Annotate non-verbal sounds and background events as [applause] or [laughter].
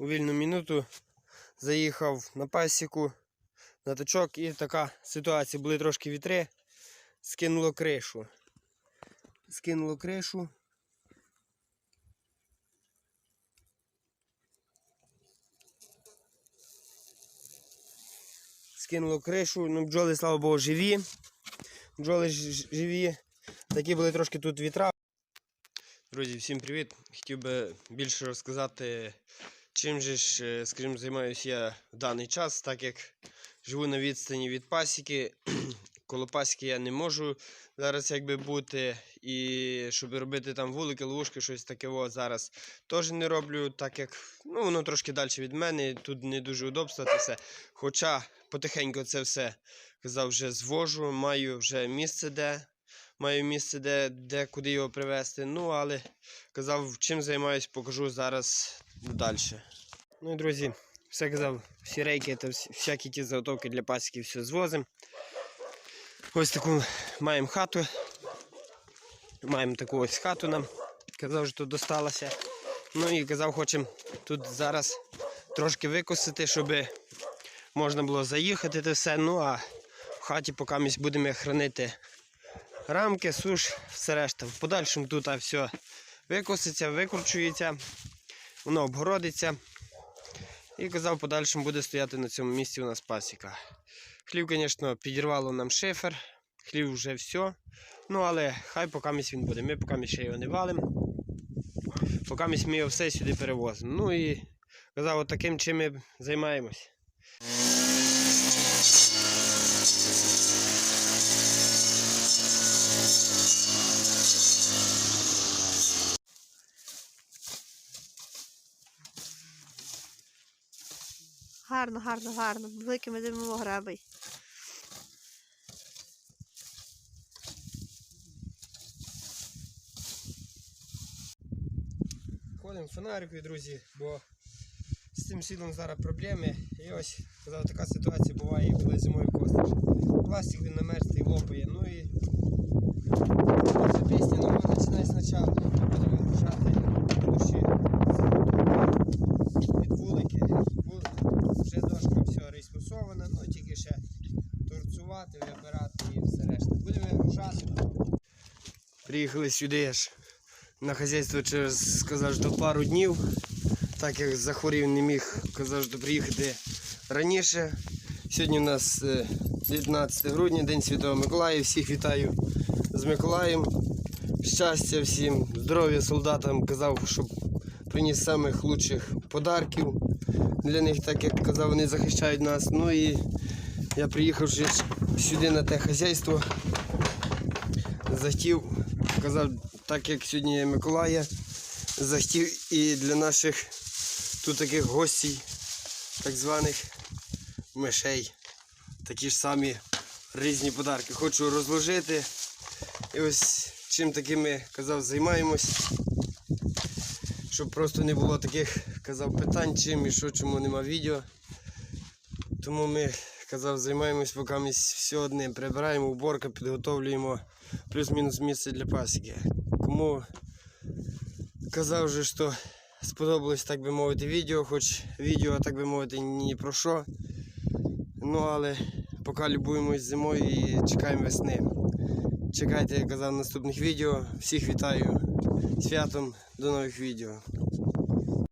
у вільну минуту заїхав на пасіку на точок і така ситуація. Були трошки вітри, скинуло кришу. Скинуло кришу. Скинуло кришу, ну бджоли, слава Богу, живі. Бджоли живі. Такі були трошки тут вітра. Друзі, всім привіт! Хотів би більше розказати, чим же ж, е, скажімо, займаюся я в даний час, так як живу на відстані від пасіки. [clears throat] Коло пасіки я не можу зараз якби бути. І щоб робити там вулики, ловушки, щось таке о, зараз теж не роблю, так як ну, воно трошки далі від мене, тут не дуже удобство це все. Хоча потихеньку це все казав, вже звожу, маю вже місце, де маю місце, де, де куди його привезти. Ну, але казав, чим займаюсь, покажу зараз далі. Ну і друзі, все казав, всі рейки, та всякі ті заготовки для пасіки все звозимо. Ось таку маємо хату. Маємо таку ось хату нам. Казав, що тут досталося. Ну і казав, хочемо тут зараз трошки викосити, щоб можна було заїхати те все. Ну а в хаті поки будемо хранити рамки, суш, все решта. В подальшому тут все викоситься, викручується, воно обгородиться. І казав, в подальшому буде стояти на цьому місці у нас пасіка. Хлів, звісно, підірвало нам шифер, хлів вже все. Ну, але хай поки місь він буде. Ми поки місь ще його не валимо. Поки ми його все сюди перевозимо. Ну і казав, от таким чим ми займаємось. Гарно, гарно, гарно. Великими димово грабий. Ходимо фонарикою, друзі, бо з цим світлом зараз проблеми. І ось така ситуація буває, коли зимою костиш. Пластик він намерзлий, лопає. Ну і ця пісня нова починає спочатку. Будемо врушати душі від вулики. Вул- Вже дошка все реєструсована, ну тільки ще торцувати, вибирати і все решта. Будемо врушати. Приїхали сюди аж на хазяйство через сказав, що пару днів, так як захворів, не міг казав, що приїхати раніше. Сьогодні у нас е, 19 грудня, День Святого Миколая. Всіх вітаю з Миколаєм. Щастя всім, здоров'я солдатам казав, щоб приніс самих лучших подарків для них, так як казав, вони захищають нас. Ну і я приїхавши сюди на те хазяйство, захотів, казав, так як сьогодні є Миколая, захотів і для наших тут таких гостей, так званих мишей, такі ж самі різні подарки. Хочу розложити. І ось чим такими казав, займаємось. Щоб просто не було таких казав питань, чим і що, чому нема відео. Тому ми казав, займаємось поки ми все одне прибираємо, уборка, підготовлюємо плюс-мінус місце для пасіки. Кому казав же, що сподобалось, так би мовити, відео, хоч відео, так би мовити, ні про що. Ну, але поки любуємось зимою і чекаємо весни. Чекайте, я казав, наступних відео. Всіх вітаю святом, до нових відео.